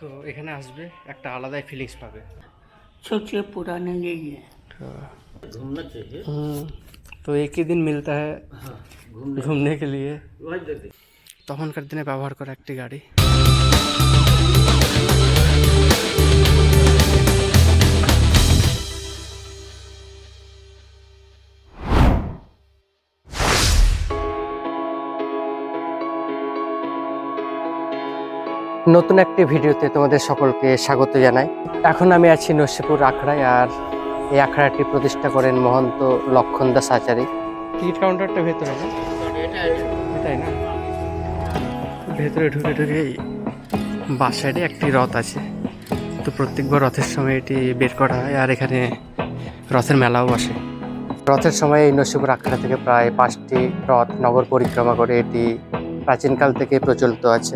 তো এখানে আসবে একটা আলাদাই ফিলিংস পাবে सबसे पुराने यही है घूमना चाहिए हम्म, তো একই দিন মিলতা है हाँ घूमने ঘুমনে के लिए वही देख তখনকার দিনে ব্যবহার করা একটি গাড়ি নতুন একটি ভিডিওতে তোমাদের সকলকে স্বাগত জানাই। এখন আমি আছি নসিপুর আখড়ায় আর এই আখড়াটি প্রতিষ্ঠা করেন মহন্ত লক্ষণ দাস আচারী। টিকিট কাউন্টারটা ভেতরে না এটাই না? ভেতরে ঢুকে ঢুকে বাস সাইডে একটি রথ আছে। তো প্রত্যেকবার রথের সময় এটি বের করা হয় আর এখানে রথের মেলাও বসে। রথের সময় এই নসিপুর আখড়া থেকে প্রায় পাঁচটি রথ নগর পরিক্রমা করে এটি প্রাচীনকাল থেকে প্রচলিত আছে।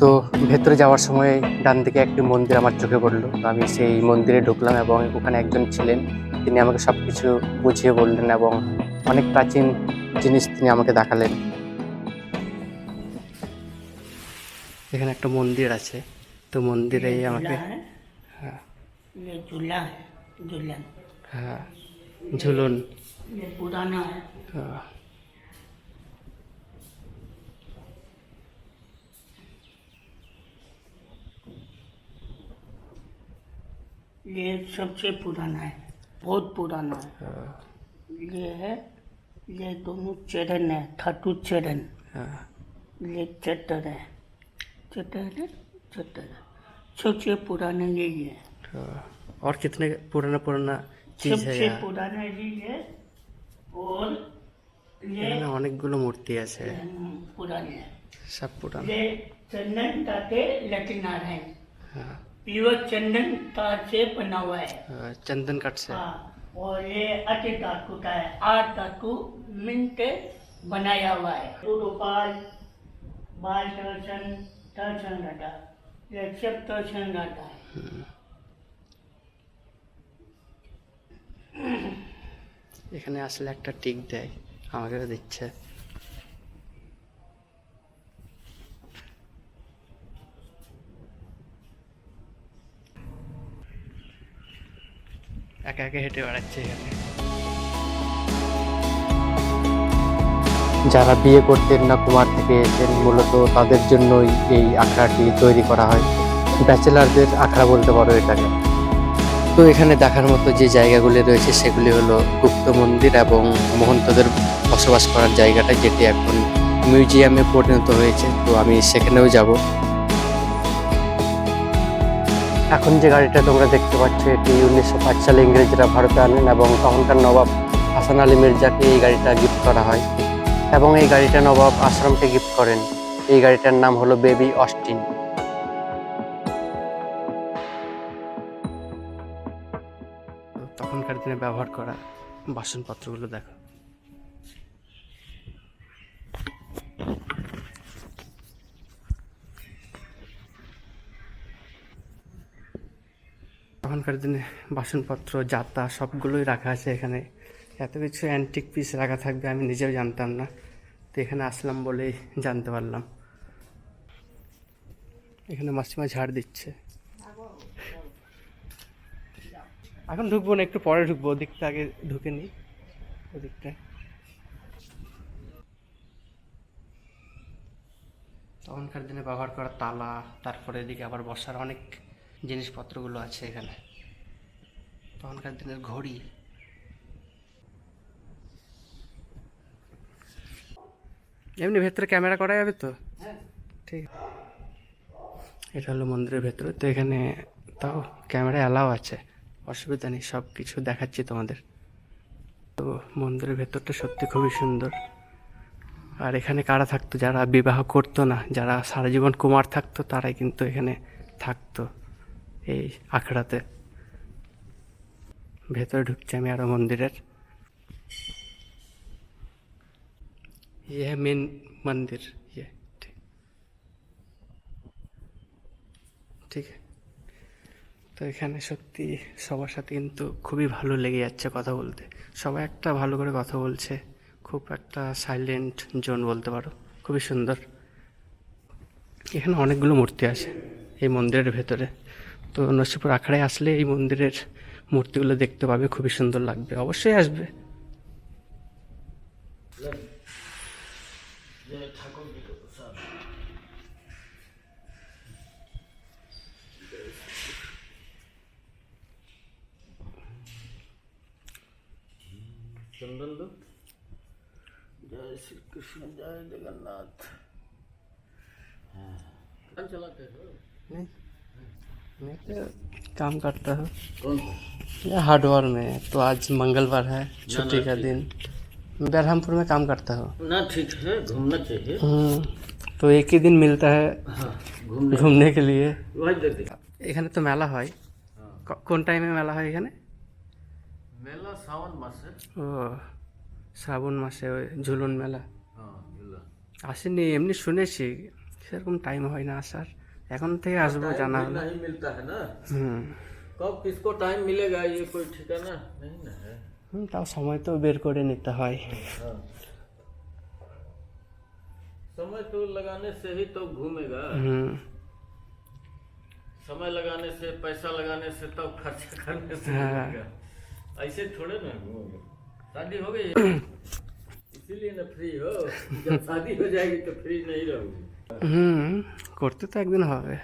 তো ভেতরে যাওয়ার সময় ডান দিকে একটি মন্দির আমার চোখে পড়ল। তো আমি সেই মন্দিরে ঢুকলাম এবং ওখানে একজন ছিলেন। তিনি আমাকে সব কিছু বুঝিয়ে বললেন এবং অনেক প্রাচীন জিনিস তিনি আমাকে দেখালেন। এখানে একটা মন্দির আছে। তো মন্দিরে আমাকে হ্যাঁ? ঝুলন। হ্যাঁ? হ্যাঁ। ये सबसे पुराना है बहुत पुराना है হ্যাঁ, ये है ये दोनों चरण है थाटू चरण হ্যাঁ। ये चट्टर है चट्टर है चट्टर है सबसे पुराना यही है तो और कितने पुराना पुराना चीज है सबसे यहाँ पुराना यही है और ये এখানে অনেকগুলো মূর্তি আছে हम्म, पुराने है সব পুরানো ये चंदन ताते लक्ष्मीनारायण हाँ, प्योर चंदन तार से बना हुआ है हाँ, चंदन कट से हाँ और ये अति धातु का है आठ धातु मिंट बनाया हुआ है रूपाल बाल दर्शन दर्शन घटा ये सब दर्शन घटा है এখানে আসলে একটা টিক দেয় আমাকেও দিচ্ছে একা একা হেঁটে বেড়াচ্ছে এখানে। যারা বিয়ে করতেন না কুমার থেকে এসেছেন, মূলত তাদের জন্যই এই আখড়াটি তৈরি করা হয়। ব্যাচেলারদের আখড়া বলতে পারো এটাকে। তো এখানে দেখার মতো যে জায়গাগুলি রয়েছে, সেগুলি হলো গুপ্ত মন্দির এবং মহন্তদের বসবাস করার জায়গাটা, যেটি এখন মিউজিয়ামে পরিণত হয়েছে। তো আমি সেখানেও যাব। এখন যে গাড়িটা তোমরা দেখতে পাচ্ছ, এটি উনিশশো পাঁচ সালে ইংরেজরা ভারতে আনেন এবং তখনকার নবাব হাসান আলী মির্জাকে এই গাড়িটা গিফট করা হয়। এবং এই গাড়িটা নবাব আশ্রমকে গিফট করেন। এই গাড়িটার নাম হলো বেবি অস্টিন। তখনকার দিনে ব্যবহার করা বাসনপত্রগুলো দেখো। তখনকার দিনে বাসনপত্র জাতা সবগুলোই রাখা আছে এখানে। এত কিছু অ্যান্টিক পিস রাখা থাকবে আমি নিজেও জানতাম না। তো এখানে আসলাম বলেই জানতে পারলাম। এখানে মাসিমা ঝাড় দিচ্ছে। এখন ঢুকবো না, একটু পরে ঢুকবো, ওদিকটা আগে ঢুকে নিই ওদিকটায় তখনকার দিনে ব্যবহার করা তালা, তারপরে এদিকে আবার বসার অনেক জিনিসপত্রগুলো আছে এখানে। তখনকার দিনের ঘড়ি। এমনি ভেতরে ক্যামেরা করা যাবে তো? ঠিক। এটা হলো মন্দিরের ভেতরে। তো এখানে তাও ক্যামেরা অ্যালাও আছে। অসুবিধা নেই সব কিছু দেখাচ্ছি তোমাদের। তো মন্দিরের ভেতরটা সত্যি খুবই সুন্দর। আর এখানে কারা থাকতো? যারা বিবাহ করতো না যারা সারা জীবন কুমার থাকতো তারাই কিন্তু এখানে থাকতো। এই আখড়াতে ভেতরে ঢুকছি আমি আরো মন্দিরের ये है मेन मंदिर ये ठीक ঠিক আছে তো এখানে সত্যি সবার সাথে কিন্তু খুবই ভালো লেগে যাচ্ছে কথা বলতে সবাই একটা ভালো করে কথা বলছে খুব একটা সাইলেন্ট জোন বলতে পারো খুবই সুন্দর এখানে অনেকগুলো মূর্তি আছে এই মন্দিরের ভেতরে তো নসিপুর আখড়ায় আসলে এই মন্দিরের মূর্তিগুলো দেখতে পাবে খুবই সুন্দর লাগবে। অবশ্যই আসবে। জয় শ্রীকৃষ্ণ জয় জগন্নাথ। হ্যাঁ। काम करता हूँ कौन या हार्डवेयर में तो आज मंगलवार है छुट्टी का दिन मैं बरहमपुर में काम करता हूँ ना ठीक है घूमना चाहिए हम्म, तो एक ही दिन मिलता है हाँ घूमने ঘুরনে के लिए वही देख देख এখানে তো মেলা হয় हाँ ক- কোন টাইমে মেলা হয় এখানে मेला सावन मास है ও শ্রাবণ মাসে ওই ঝুলন মেলা हाँ झूला আসেনি এমনি শুনেছি সেরকম টাইম হয় না আসার এখন থেকে আসবো জানা टाइम হলো नहीं मिलता है ना হুম कब किसको टाइम मिलेगा ये कोई ठिकाना नहीं ना है হুম, তাও সময় তো বের করে নিতে হয় हाँ समय तो लगाने से ही तो घूमेगा হুম समय लगाने से पैसा लगाने से तब खर्चा करने से हाँ। घूमेगा ऐसे थोड़े ना घूमोगे शादी हो गई इसीलिए ना फ्री हो जब शादी हो जाएगी तो फ्री नहीं रहोगे হুম করতে তো একদিন হবে।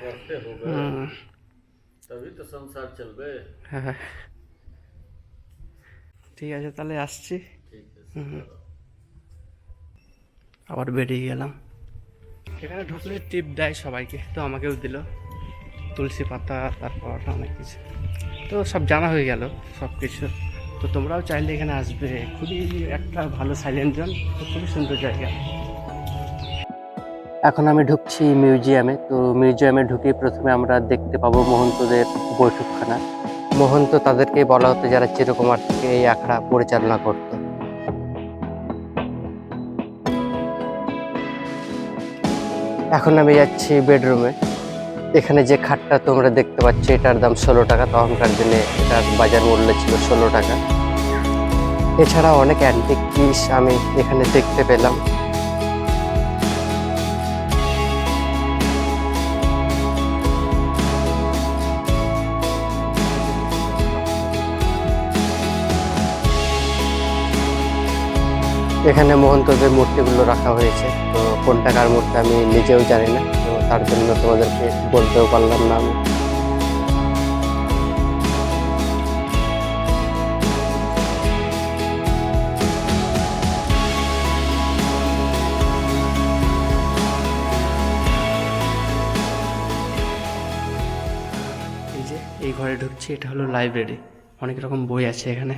হুম। তো সংসার চলবে। হ্যাঁ। ঠিক আছে তাহলে আসছি। আবার বেরিয়ে গেলাম। এখানে ঢুকলে টিপ দেয় সবাইকে তো আমাকেও দিল। তুলসী পাতা তারপর অনেক কিছু। তো সব জানা হয়ে গেল সব কিছু তো তোমরাও চাইলে এখানে আসবে। খুবই একটা ভালো সাইলেন্ট জোন খুবই সুন্দর জায়গা। এখন আমি ঢুকছি মিউজিয়ামে। তো মিউজিয়ামে ঢুকে প্রথমে আমরা দেখতে পাবো মহন্তদের বৈঠকখানা। মহন্ত তাদেরকে বলা হতো যারা চিরকুমার থেকে এই আখড়া পরিচালনা করত। এখন আমি যাচ্ছি বেডরুমে। এখানে যে খাটটা তোমরা দেখতে পাচ্ছ, এটার দাম ষোলো টাকা। তখনকার দিনে এটার বাজার মূল্য ছিল ষোলো টাকা। এছাড়া অনেক অ্যান্টিক পিস আমি এখানে দেখতে পেলাম। এখানে মহন্তদের মূর্তিগুলো রাখা হয়েছে। তো কোন টাকার মূর্তি আমি নিজেও জানি না, তো তার জন্য তোমাদেরকে বলতেও পারলাম না আমি। এই ঘরে ঢুকছি, এটা হলো লাইব্রেরি অনেক রকম বই আছে এখানে।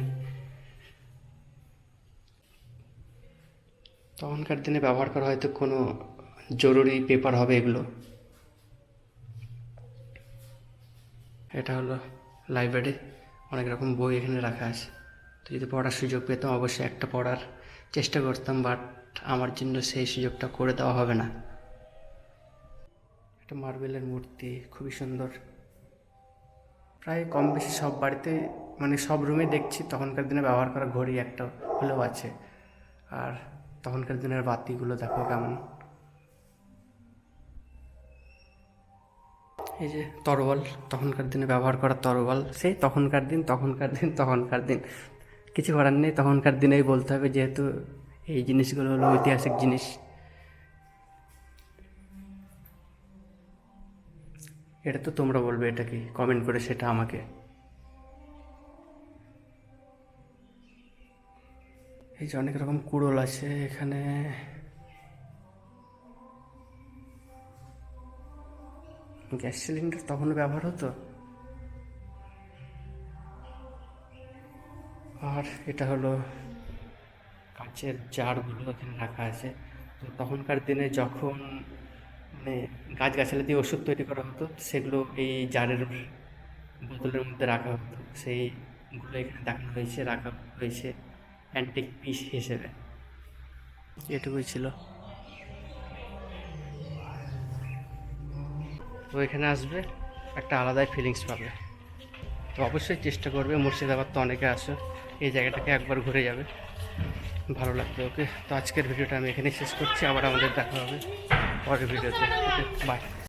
তখনকার দিনে ব্যবহার করা হয়তো কোনো জরুরি পেপার হবে এগুলো। এটা হলো লাইব্রেরি, অনেক রকম বই এখানে রাখা আছে। তো যদি পড়ার সুযোগ পেতাম, অবশ্যই একটা পড়ার চেষ্টা করতাম, বাট আমার জন্য সেই সুযোগটা করে দেওয়া হবে না। একটা মার্বেলের মূর্তি, খুবই সুন্দর। প্রায় কম বেশি সব বাড়িতে মানে সব রুমে দেখছি, তখনকার দিনে ব্যবহার করা ঘড়ি একটা হলেও আছে। আর তখনকার দিনের বাতিগুলো দেখো কেমন। এই যে তরোয়াল, তখনকার দিনে ব্যবহার করা তরোয়াল, সেই তখনকার দিন তখনকার দিন তখনকার দিন। কিছু করার নেই, তখনকার দিনেই বলতে হবে যেহেতু এই জিনিসগুলো হলো ঐতিহাসিক জিনিস। এটা তো তোমরা বলবে, এটা কি? কমেন্ট করে সেটা আমাকে। এই যে অনেক রকম কুড়োল আছে এখানে। গ্যাস সিলিন্ডার তখন ব্যবহার হতো? আর এটা হলো কাচের জারগুলো এখানে রাখা আছে। তো তখনকার দিনে যখন মানে গাছগাছালি দিয়ে ওষুধ তৈরি করা হতো, সেগুলো এই জারের বোতলের মধ্যে রাখা হতো। সেইগুলো এখানে দেখানো হয়েছে, রাখা হয়েছে। অ্যান্টিক পিস হিসেবে। এটুকুই ছিল। তো এখানে আসবে, একটা আলাদাই ফিলিংস পাবে। তো অবশ্যই চেষ্টা করবে, মুর্শিদাবাদ তো অনেকে আসো এই জায়গাটাকে একবার ঘুরে যাবে। ভালো লাগবে ওকে। তো আজকের ভিডিওটা আমি এখানেই শেষ করছি, আবার আমাদের দেখা হবে পরের ভিডিওতে। Okay bye